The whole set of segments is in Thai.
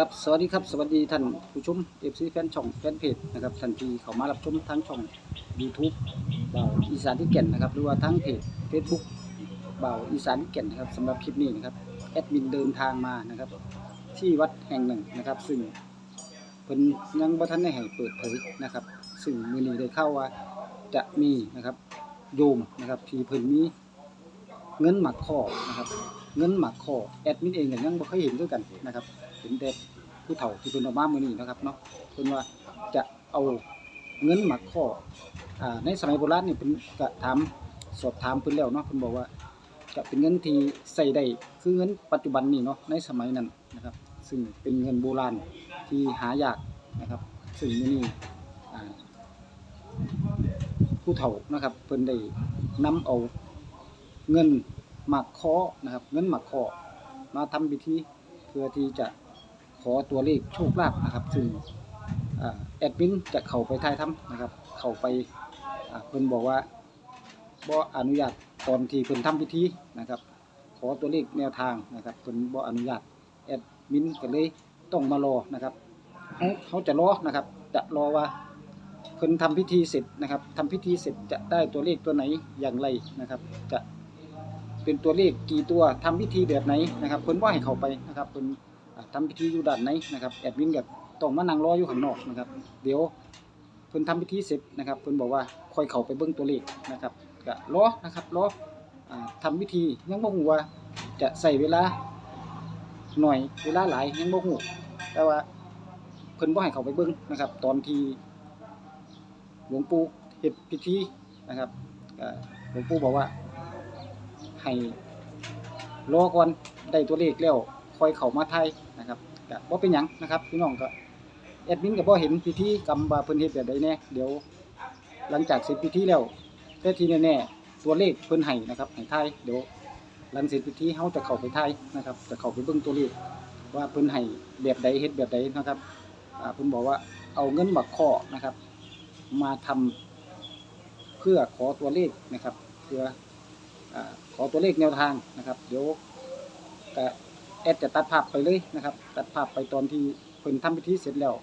ครับสวัสดีครับสวัสดีท่านผู้ชม FC แฟนช่องแฟนเพจนะครับท่านที่เข้ามารับชมทั้งช่อง YouTube บ่าอีสานที่แก่นนะครับหรือว่าทั้งเพจ Facebook บ่าอีสานที่แก่นนะครับสำหรับคลิปนี้นะครับแอดมินเดินทางมานะครับ ที่วัดแห่งหนึ่งนะครับ ซึ่งเพิ่นยังบ่ทันได้ให้เปิดเผยนะครับ ซึ่งมือนี้ได้เข้าว่าจะมีนะครับ โยมนะครับที่เพิ่นมีเงินหมักข้อนะครับ เงินหมักข้อแอดมินเองก็ยังบ่เคยเห็นด้วยกันนะครับ เห็นแต่ผู้เฒ่าที่เพิ่นเอามามื้อนี้นะครับเนาะเพิ่นว่าจะเอาเงินหมักข้ออ่าในสมัยโบราณนี่เพิ่นก็ถามสอบถามเพิ่นแล้วเนาะเพิ่นบอกว่าจะเป็นเงินที่ใส่ได้คือเงินปัจจุบันนี่เนาะในสมัยนั้นนะครับ ซึ่งเป็นเงินโบราณที่หายากนะครับ ซึ่งมือนี้อ่าผู้เฒ่านะครับเพิ่นได้นำเอาเงินหมักข้อนะครับ เงินหมักข้อมาทำพิธีเพื่อที่จะ อตัวเลขโชคลาภนะครับซึ่งแอดมินจะเข้าไปถ่ายทำนะครับ เข้าไปเพิ่นบอกว่าบ่อนุญาตตอนที่เพิ่นทำพิธีนะครับ ขอตัวเลขแนวทางนะครับเพิ่นบ่อนุญาตแอดมินก็เลยต้องมารอนะครับเขาจะรอนะครับ จะรอว่าเพิ่นทำพิธีเสร็จนะครับทำพิธีเสร็จจะได้ตัวเลขตัวไหนอย่างไรนะครับ จะเป็นตัวเลขกี่ตัวทำพิธีแบบไหนนะครับ เพิ่นว่าให้เข้าไปนะครับเพิ่น อ่าทำพิธีอยู่ด้านไหนนะครับแอดมินก็ต้องมานั่งรออยู่ข้างนอกนะครับ เดี๋ยวเพิ่นทำพิธีเสร็จนะครับเพิ่นบอกว่าค่อยเข้าไปเบิ่งตัวเลขนะครับก็รอนะครับรออ่าทำพิธียังบ่ฮู้ว่าจะใช้เวลาหน่อยเวลาหลายยังบ่ฮู้แต่ว่าเพิ่นบ่ให้เข้าไปเบิ่งนะครับ ตอนที่หลวงปู่เฮ็ดพิธีนะครับก็หลวงปู่บอกว่าให้รอก่อนได้ตัวเลขแล้ว คอยเข้ามาไทยนะครับก็บ่เป็นหยังนะครับพี่น้องก็แอดมินก็บ่เห็นพิธีกรรมว่าเพิ่นเฮ็ดแบบใดแน่เดี๋ยว หลังจากเสร็จพิธีแล้วแต่ที่แน่ๆตัวเลขเพิ่นให้นะครับให้ไทยเดี๋ยวหลังเสร็จพิธีเฮาจะเข้าไปไทยนะครับจะเข้าไปเบิ่งตัวเลขว่าเพิ่นให้แบบใดเฮ็ดแบบใดนะครับอ่าเพิ่นบอกว่าเอาเงินบักข้อนะครับ มาทำเพื่อขอตัวเลขนะครับ เพื่ออาขอตัวเลขแนวทางนะครับ เดี๋ยวก็ แอดจะตัดภาพไปเลยนะครับ ตัดภาพไปตอนที่เพิ่นทำพิธีเสร็จแล้ว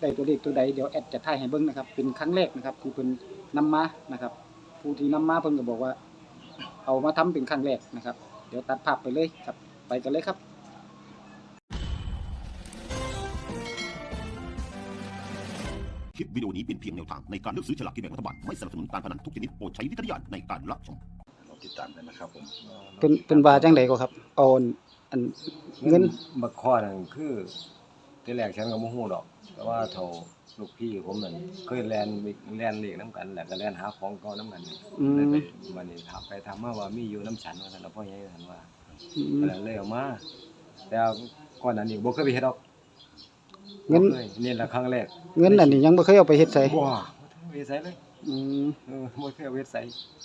ได้ตัวเลขตัวใดเดี๋ยวแอดจะถ่ายให้เบิ่งนะครับ เป็นครั้งแรกนะครับที่เพิ่นนำมานะครับ ผู้ที่นำมาเพิ่นก็บอกว่า เอามาทำเป็นครั้งแรกนะครับ เดี๋ยวตัดภาพไปเลยครับ ไปกันเลยครับคลิปวิดีโอนี้เป็นเพียงแนวทางในการเลือกซื้อฉลากกินแบ่งรัฐบาล ไม่สนับสนุนการพนันทุกชนิดโปรดใช้วิจารณญาณในการรับชม เราติดตามกันนะครับผม เพิ่นเพิ่นว่าจังไดก็ครับเอา อันเงินบักข้อนั่นคือที่แรกฉันก็บ่ฮู้ดอก แต่ว่าเท่าลูกพี่ผมนั่นเคยแล่นแล่นเลขนํกันแหละก็แล่นหาของเก่านํกันนี่อืมเลยไปวันนี้ถามไปถามมาว่ามีอยู่น้ำฉันว่าซั่นแล้วพ่อใหญ่ท่านว่าอืมก็เลยเอามาแต่ก่อนนั้นนี่บ่เคยไปเฮ็ดดอกเงินบ่คยนี่แหละครั้งแรกเงินอันนี้ยังบ่เคยเอาไปเฮ็ดไสบ่บ่เคยไปใส่เลย อืมเออบ่เคยเอาไปเฮ็ดใส่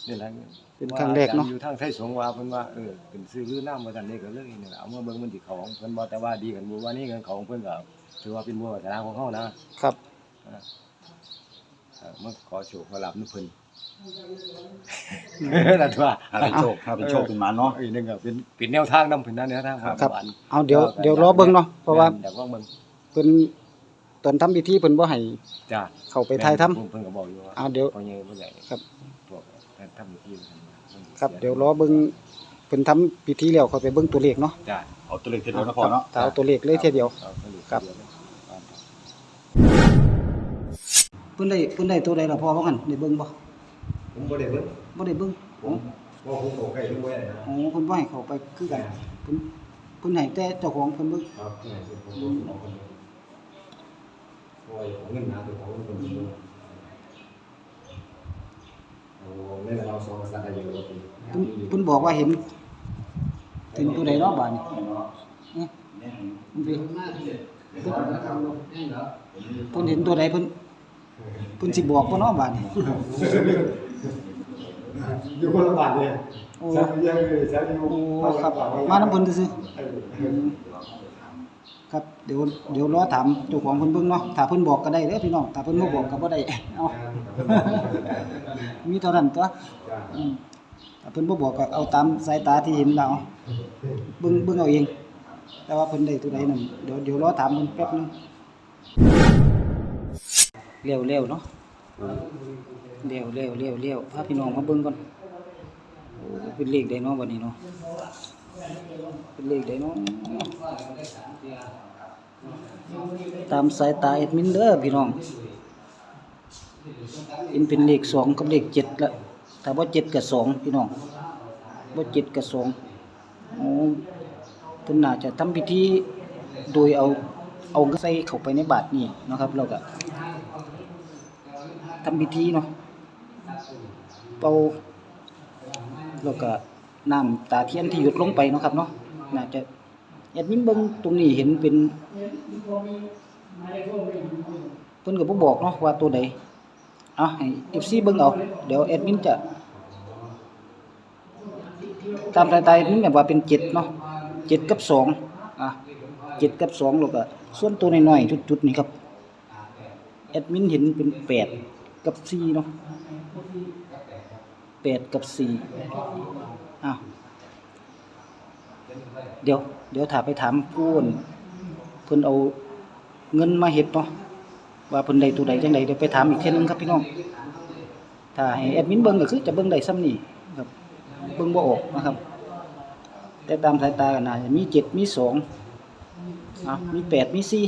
นี่แหละเป็นครั้งแรกเนาะว่อจอยู่ทางไทยสงฆ์ว่าเพิ่นว่าเออเป็นซื้อรือน้ำว่าซั่นนี่ก็เลยนี่แหละเอามาเบิ่งมันสิเข้าของเพิ่นบ่แต่ว่าดีกันบ่ว่านี่กันเขาของเพิ่นก็ถือว่าเป็นบุญวาสนาของเฮานะครับเออมาขอโชคขอลาบนำเพิ่นนั่นว่าถ้าเป็นโชคถ้าเป็นโชคเป็นหมาเนาะอีกหนึงก็เป็นเป็นแนวทางนำเพิ่นนะแนวทางของครับหวานเอาเดี๋ยวเดี๋ยวรอเบิ่งเนาะเพราะว่าเดี๋ยวว่าเบิ่งเพิ่น ตอนทำพิธีเพิ่นบ่ให้จ้าเข้าไปถ่ายทำ เพิ่นก็บอกอยู่ว่าเอาเดี๋ยวพ่อใหญ่ผู้ใหญ่ครับ พวกทำพิธีเพิ่นพิ่นครับ เดี๋ยวรอเบิ่งเพิ่นทำพิธีแล้วค่อยไปเบิ่งตัวเลขเนาะจ้าเอาตัวเลขเทีเดียวนะพอเนาะ ถ้าเอาตัวเลขเลยเทียเดียวอาตัวเลขครับเดียวเลยเพิ่นได้เพิ่นได้ตัวใดล่ะพ่อว่ากันได้เบิ่งบ่ผมบ่ได้เบิ่งบ่ได้เบิ่งผมว่าผมเข้าใกล้ด้วยนะอ๋อเพิ่นบ่ให้เข้าไปคือกันเพิ่นเพิ่นให้แต่เจ้าของเพิ่นเบิ่งครับเนี่ยผมบ่เอาคนเดียว เพราะว่าของเงินหาตัวของเงินคนเดียวเอาเล่นเราสองภาษาไทยอยู่แล้วเป็นเพิ่นเพิ่นบอกว่าเห็นเห็นตัวใดเนาะบาดนี้นี่มันเป็นเพิ่นเห็นตัวใดเพิ่นเพิ่นสิบอกบ่เนาะบาดนี้อยู่คนละบาทเลยโอ้แซมยังเลยแซมอยู่โอ้ครับมานํเพิ่นซื่อๆ ครับเดี๋ยวเดี๋ยวรอถามเจ้าของเพิ่นเบิ่งเนาะถ้าเพิ่นบอกก็ได้เด้อพี่น้องถ้าเพิ่นบ่บอกก็บ่ได้เอามีเท่านั้นตัวอืมถ้าเพิ่นบ่บอกก็เอาตามสายตาที่เห็นเอาเบิ่งเบิ่งเอาเอง แต่ว่าเพิ่นได้ตัวใดนั่นเดี๋ยวเดี๋ยวรอถามเพิ่นแป๊บนึงเร็วๆเนาะเร็วๆเร็วเร็วๆพาพี่น้องมาเบิ่งก่อนโอ้เป็นเลขใดเนาะบัดนี้เนาะ เป็นเลขใดเนาะตามสายตาแอดมินเด้อพี่น้องเห็นเป็นเลขสองกับเลขเจ็ดละถ้าบ่าเจ็ดกับสองพี่น้องบ่เจ็ดกับสองอ้เพิ่นน่าจะทำพิธีโดยเอาเอาใส่เข้าไปในบาตรนี่นะครับแล้วก็ทำพิธีเนาะเป่าแล้วก็ น้ำตาเทียนที่หยดลงไปเนาะครับเนาะน่าจะแอดมินเบิ่งตรงนี้เห็นเป็นเพิ่นก็บ่บอกเนาะว่าตัวใดเอาให้ FC เบิ่งเอาเดี๋ยวแอดมินจะตามสายตาแอดมินแบบว่าเป็นเจ็ดเนาะเจ็ดกับสองอะเจ็ดกับสองแล้วก็ส่วนตัวน้อยๆจุดๆนี่ครับแอดมินเห็นเป็นแปดกับสี่เนาะแปดกับสี่ เดี๋ยว เดี๋ยวถามไปถามผู้อื่นเพิ่นเอาเงินมาเฮ็ดเนาะว่าเพิ่นได้ตัวใดจังใดเดี๋ยวไปถามอีกเทื่อนึงครับพี่น้องถ้าให้แอดมินเบิ่งก็คือจะเบิ่งได้ซ้ำนี่ครับเบิ่งบ่ออกนะครับ แต่ตามสายตากันน่าจะมีเจ็ดมีสองอะมีแปดมีสี่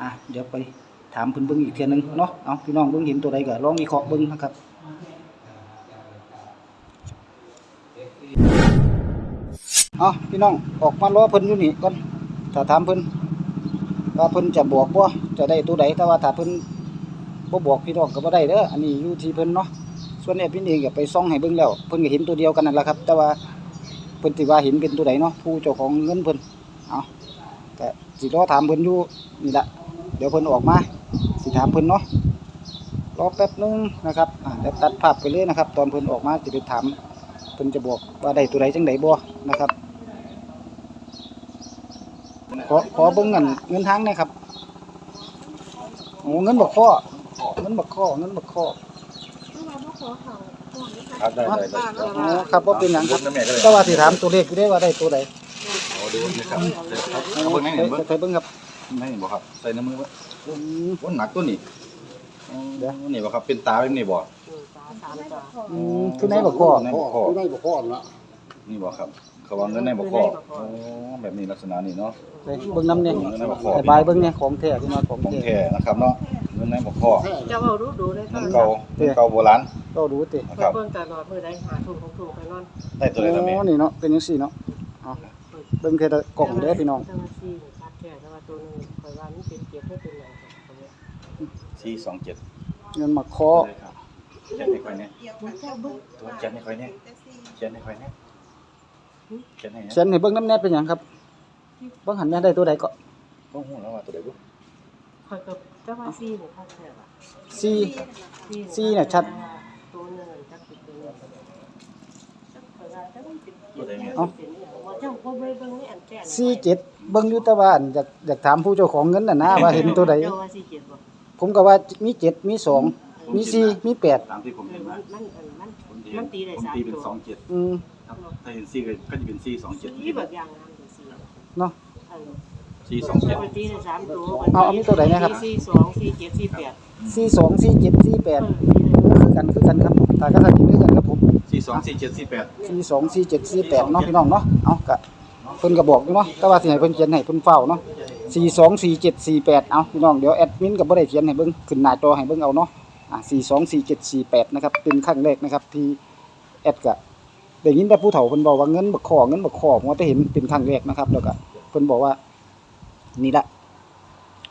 อะเดี๋ยวไปถามเพิ่นเบิ่งอีกเทียนึงเนาะเอาพี่น้องเบิ่งเห็นตัวใดก็ลองวิเคราะห์เบิ่งนะครับ เอาพี่น้องออกมารอเพิ่นอยู่นี่ก่อนถ้าถามเพิ่นว่าเพิ่นจะบอกบ่จะได้ตัวใดแต่ว่าถ้าเพิ่นบ่บอกพี่น้องก็บ่ได้เด้ออันนี้อยู่ที่เพิ่นเนาะส่วนแอดมินเองก็ไปส่องให้เบิ่งแล้วเพิ่นก็เห็นตัวเดียวกันนั่นแหละครับ แต่ว่าเพิ่นสิว่าเห็นเป็นตัวใดเนาะผู้เจ้าของเงินเพิ่นเอาก็สิรอถามเพิ่นอยู่นี่ละเดี๋ยวเพิ่นออกมาสิถามเพิ่นเนาะรอแป๊บนึงนะครับอ่าเดี๋ยวตัดภาพไปเลยนะครับ ตอนเพิ่นออกมาจะไปถามเพิ่นจะบอกว่าได้ตัวใดจังไดบ่นะครับ อขอเบิ่งเงินเงินทางหนะครับโอ้เงินบักข้อเงินบักข้อเงินบักข้อครับได้ได้ได้อ๋อครับบ่เป็นหยังครับน้ำแม่ก็เลยแต่ว่าสิถามตัวเลขอยู่ได้ว่าได้ตัวใดเอาดูนี่ครับเอาเบิ่งไหนไปเนี่ยเบิ่งไปเบิ่งครับไม่บอกครับใส่น้ำมือไว้อืมโอ้หนักตัวนี้เดี๋ยวนี่บ่ครับเป็นตาเป็นนี่บ่อืมคือไหนบอกก่อในบ่คอได้บ่พอละนี่บ่ครับ เขาว่าเงินในบ่คอโอ้แบบนี้ลักษณะนี้เนาะ ไปเบิ่งน้ำเนี่ยเงินในบ่คอไอ้บายเบิ่งเนี่ยของแท้ที่มาของของแท้แท้นะครับเนาะเงินในบ่คอแท้จะเอาดูดูเลยเงินเก่าเงินเก่าโบราณก็รู้ตินะเพื่คอรับเพิ่งแต่นอนมือได้หาถูกของถูกไปนอนได้ตัวใดล่ะแม่โอ้นี่เนาะเป็นจังซี่เนาะเอาเบิ่งแค่ละกล่องเด้อพี่น้องแต่ว่าซีนชัดแค่แต่ว่าตัวนึงคอยว่ามันเป็นเกียร์เพื่อเป็นอย่างตัวนี้427 เงินมาเคอได้ครับเขียนให้ค่อยแน่มันแค่เบิ้งตัวเขียนให้ค่อยแน่เขียนให้ค่อยแน่ เขียนให้แน่เซ็นให้เบิ่งน้ำแน่เป็นหยังครับเบิ่งหันแม่ได้ตัวใดก็บ่ฮู้แล้วว่าตัวใดบ่คอยกับเจ้าว่าซีนชัดแค่ว่าสี่ ซีตัวนึงจักติดตัวนี้คอยว่าจะไม่เป็นเกียร์เป็นอย่างว่าเจ้าพ่อเบิ้งนี่อันแก่สี่เจ็ดเบิ่งอยู่แต่ว่าอันอยากอยากถามผู้เจ้าของเงินน่ะนะว่าเห็นตัวใดเจ้าว่าซีเกียร์บ่ผมก็ว่ามีเจ็ดมีสอง มีสี่มีแปดตามที่ผมเห็นมัมานมันมัน ผมเห็นมันตีได้ผมสามตีเป็นตัว สองเจ็ดอืม ครับถ้าเห็นสี่ก็ก็จะเป็นสี่สองเจ็ดซีแบบอย่างนั้นเป็นซีเนาะสี่สองเจ็ดปกติได้สามตัวเอาเอามีตัวไหนนะครับ สี่สองสี่เจ็ดสี่แปดสี่สองสี่เจ็ดสี่แปเอดอคือกันคือกันครับตาก็ทันกินด้วยกันครับผมสี่สองสี่เจ็ดสี่แปดสี่สองสี่เจ็ดสี่แปดเนาะพี่น้องเนาะเอากะเพิ่นก็บอกอยู่เนาะแต่ว่าสิให้เพิ่นเขียนให้เพิ่นเฝ้าเนาะสี่สองสี่เจ็ดสี่แปดเอาพี่น้องเดี๋ยวแอดมินก็บ่ได้เขียนให้เบิ่งขึ้นหน้าจอให้เบิ่งเอาเนาะอะ สี่สองสี่เจ็ดสี่แปดนะครับเป็นครั้งแรกนะครับที่แอดก็ได้ยินแต่ผู้เฒ่าเพิ่นบอกว่าเงินบักขอเงินบักขอผมว่าไปเห็นเป็นครั้งแรกนะครับ แล้วก็เพิ่นบอกว่านี่ละ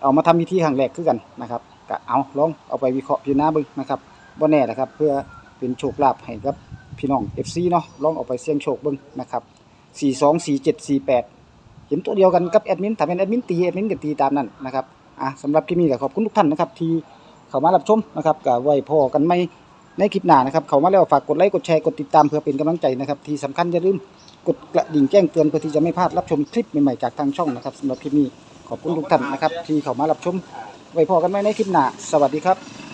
เอามาทำพิธีครั้งแรกคือกันนะครับก็เอาลองเอาไปวิเคราะห์พิจารณาเบิ่งนะครับบ่แน่นะครับ เพื่อเป็นโชคลาภให้กับพี่น้อง FC เนาะลองเอาไปเสี่ยงโชคเบิ่งนะครับ424748เห็นตัวเดียวกันกับแอดมินถ้าเป็นแอดมินตีแอดมินก็ตีตามนั้นนะครับอะสำหรับคลิปนี้ก็ขอบคุณทุกท่านนะครับที่ เข้ามารับชมนะครับกับไว้พอกันไม่ในคลิปหน้านะครับ เข้ามาแล้วฝากกดไลค์กดแชร์กดติดตามเพื่อเป็นกำลังใจนะครับ ที่สำคัญอย่าลืมกดกระดิ่งแจ้งเตือนเพื่อที่จะไม่พลาดรับชมคลิปใหม่ๆจากทางช่องนะครับสำหรับคลิปนี้ขอบคุณทุกท่านนะครับที่เข้ามารับชมไว้พอกันไม่ในคลิปหน้าสวัสดีครับ